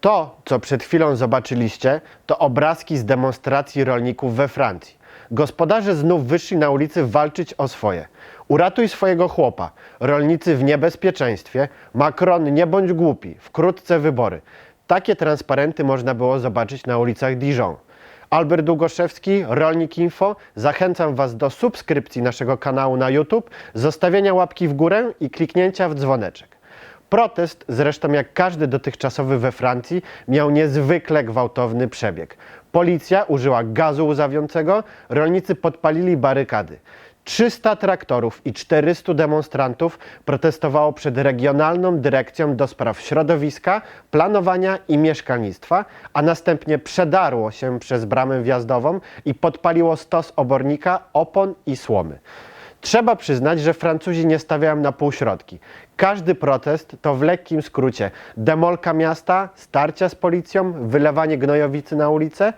To, co przed chwilą zobaczyliście, to obrazki z demonstracji rolników we Francji. Gospodarze znów wyszli na ulicy walczyć o swoje. Uratuj swojego chłopa. Rolnicy w niebezpieczeństwie. Macron, nie bądź głupi. Wkrótce wybory. Takie transparenty można było zobaczyć na ulicach Dijon. Albert Długoszewski, Rolnik Info. Zachęcam Was do subskrypcji naszego kanału na YouTube, zostawienia łapki w górę i kliknięcia w dzwoneczek. Protest, zresztą jak każdy dotychczasowy we Francji, miał niezwykle gwałtowny przebieg. Policja użyła gazu łzawiącego, rolnicy podpalili barykady. 300 traktorów i 400 demonstrantów protestowało przed Regionalną Dyrekcją do Spraw Środowiska, Planowania i Mieszkalnictwa, a następnie przedarło się przez bramę wjazdową i podpaliło stos obornika, opon i słomy. Trzeba przyznać, że Francuzi nie stawiają na półśrodki. Każdy protest to w lekkim skrócie demolka miasta, starcia z policją, wylewanie gnojowicy na ulicę.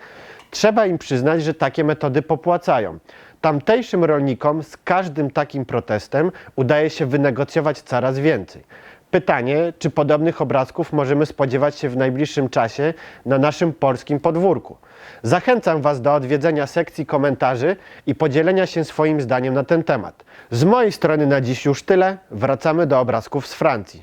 Trzeba im przyznać, że takie metody popłacają. Tamtejszym rolnikom z każdym takim protestem udaje się wynegocjować coraz więcej. Pytanie, czy podobnych obrazków możemy spodziewać się w najbliższym czasie na naszym polskim podwórku. Zachęcam Was do odwiedzenia sekcji komentarzy i podzielenia się swoim zdaniem na ten temat. Z mojej strony na dziś już tyle. Wracamy do obrazków z Francji.